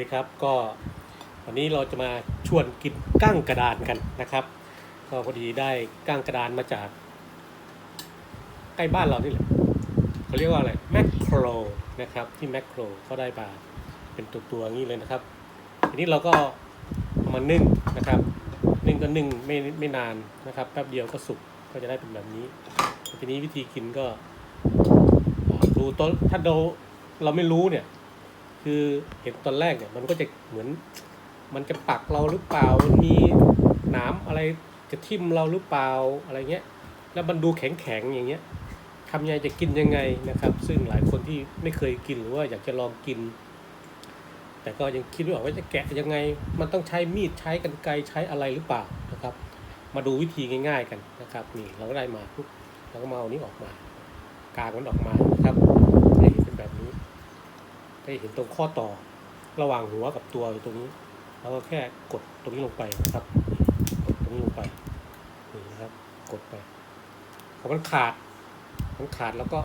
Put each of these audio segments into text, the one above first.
ดีครับก็วันนี้เราจะมาชวนกินก้างกระดานกันนะครับ ก็พอดีได้ก้างกระดานมาจาก ใกล้บ้านเรานี่แหละเขาเรียกว่าอะไรแมคโครนะครับที่แมคโครเขาได้มาเป็นตัวตัวงนี้เลยนะครับ ทีนี้เราก็เอามานึ่งนะครับ นึ่งก็นึ่งไม่ไม่นานนะครับแป๊บเดียวก็สุกก็จะได้เป็นแบบนี้ ทีนี้วิธีกินก็ดูต้นถ้าเราเราไม่รู้เนี่ย คือเห็นตอนแรกเนี่ยมันก็จะเหมือน มันจะปักเราหรือเปล่า มันมีหนามอะไรจะทิ่มเราหรือเปล่าอะไรเงี้ย แล้วมันดูแข็งๆอย่างเงี้ยทำยังไงจะกินยังไงนะครับ ซึ่งหลายคนที่ไม่เคยกินหรือว่าอยากจะลองกิน แต่ก็ยังคิดไม่ออกว่าจะแกะยังไง มันต้องใช้มีดใช้กันไกรใช้อะไรหรือเปล่านะครับ มาดูวิธีง่ายๆกันนะครับ นี่เราก็ได้มาปุ๊บเราก็มาเอานี้ออกมากางมันออกมานะครับให้เห็นเป็นแบบนี้ ให้เห็นตรงข้อต่อระหว่างหัวกับตัวตรงนี้แล้วก็แค่กดตรงนี้ลงไปนะครับ กดตรงนี้ลงไปนี่นะครับ กดไปพอมันขาดมันขาดแล้วก็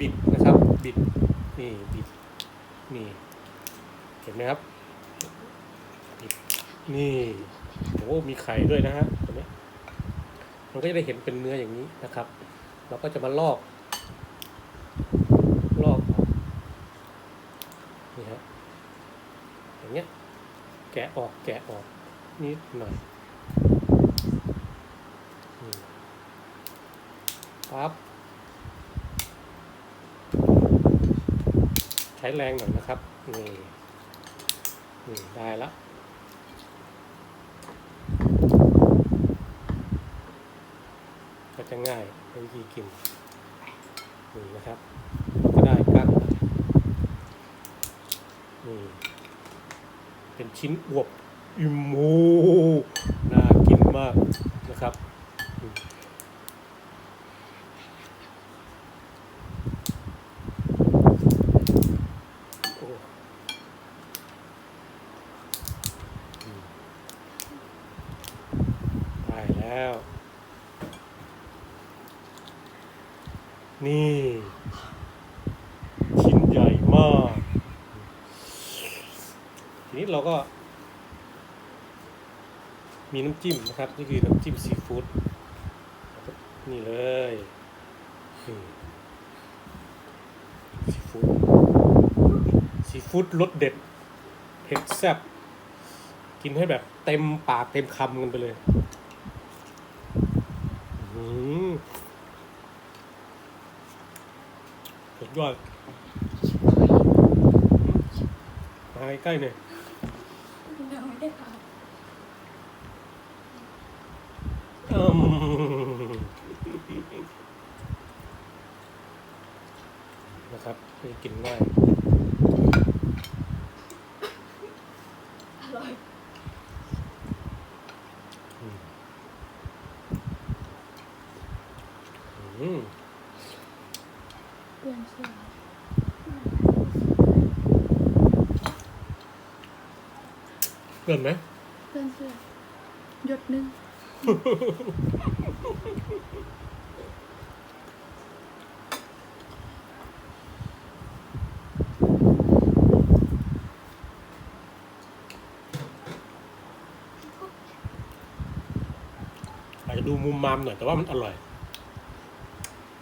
บิดนะครับ บิดนี่บิดนี่เห็นไหมครับบิดนี่โอ้มีไข่ด้วยนะฮะตัวนี้มันก็จะได้เห็นเป็นเนื้ออย่างนี้นะครับ เราก็จะมาลอก ลอกออก นี่ฮะอย่างเงี้ยแกะออกแกะออกนิดหน่อยปั๊บใช้แรงหน่อยนะครับนี่นี่ได้ละก็จะง่ายในวิธีกินนี่นะครับ ก็ได้กั้งละ นี่ เป็นชิ้นอวบอิ่มโอ้น่ากินมากนะครับได้แล้ว นี่ใหญ่มาก ที นี้เราก็ มีน้ำจิ้มนะครับ นี่คือน้ำจิ้มซีฟู้ดนี่เลยซีฟู้ดซีฟู้ดรสเด็ดเผ็ดแซ่บกินให้แบบเต็มปากเต็มคำกันไปเลยสุดยอดมาใกล้ๆหน่ย ยังไม่ได้ทอืมนะครับให้กินง่ายำอร่อยอืม เปลี่ยนเสื้อ เกินไหมเปลี่ยนเสื้อหยดหนึงอาจจะดูมุมมามหน่อยแต่ว่ามันอร่อย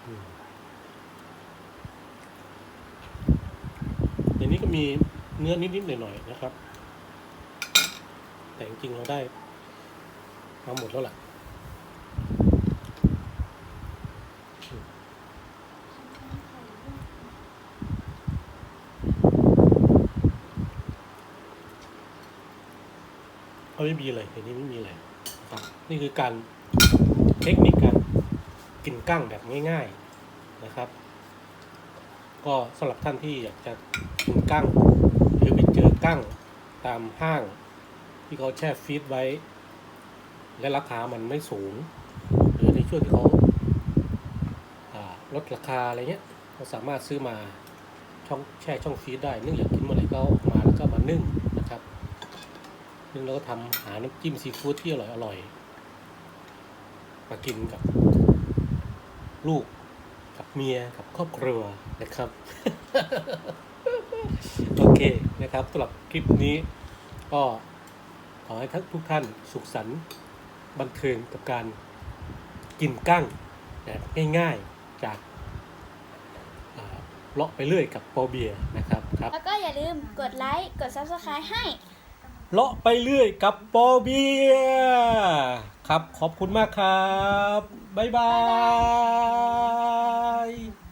อืมในนี้ก็มีเนื้อนิดๆหน่อยๆนะครับ แต่จริงๆเราได้มาหมดแล้วล่ะเขาไม่มีเลยในนี้ไม่มีเลยครับนี่คือการเทคนิคการกินกั้งแบบง่าย ๆนะครับ ก็สำหรับท่านที่อยากจะกินกั้ง หรือไปเจอกั้งตามห้าง ที่เขาแช่ฟรีซไว้ และราคามันไม่สูง หรือในช่วงที่เขาาลดราคาอะไรเงี้ยก็สามารถซื้อมาช่องแช่ช่องฟรีซได้นึ่งอยากกินเมื่อไหร่ก็ออกมาแล้วก็มานึ่งนะครับซึ่งเราก็ทำหาน้ำจิ้มซีฟู้ดที่อร่อยอร่อยๆมากินกับลูกกับเมียกับครอบครัวนะครับ โอเคนะครับสำหรับคลิปนี้ก็ อให้ทั้งทุกท่านสุขสันต์บันเทิงกับการกินกั้งแบบง่ายๆจากอ่าเลาะไปเรื่อยกับปอเบียร์นะครับครับแล้วก็อย่าลืมกดไลค์กด subscribe ให้ เลาะไปเรื่อยกับปอเบียร์ครับขอบคุณมากครับ บ๊ายบาย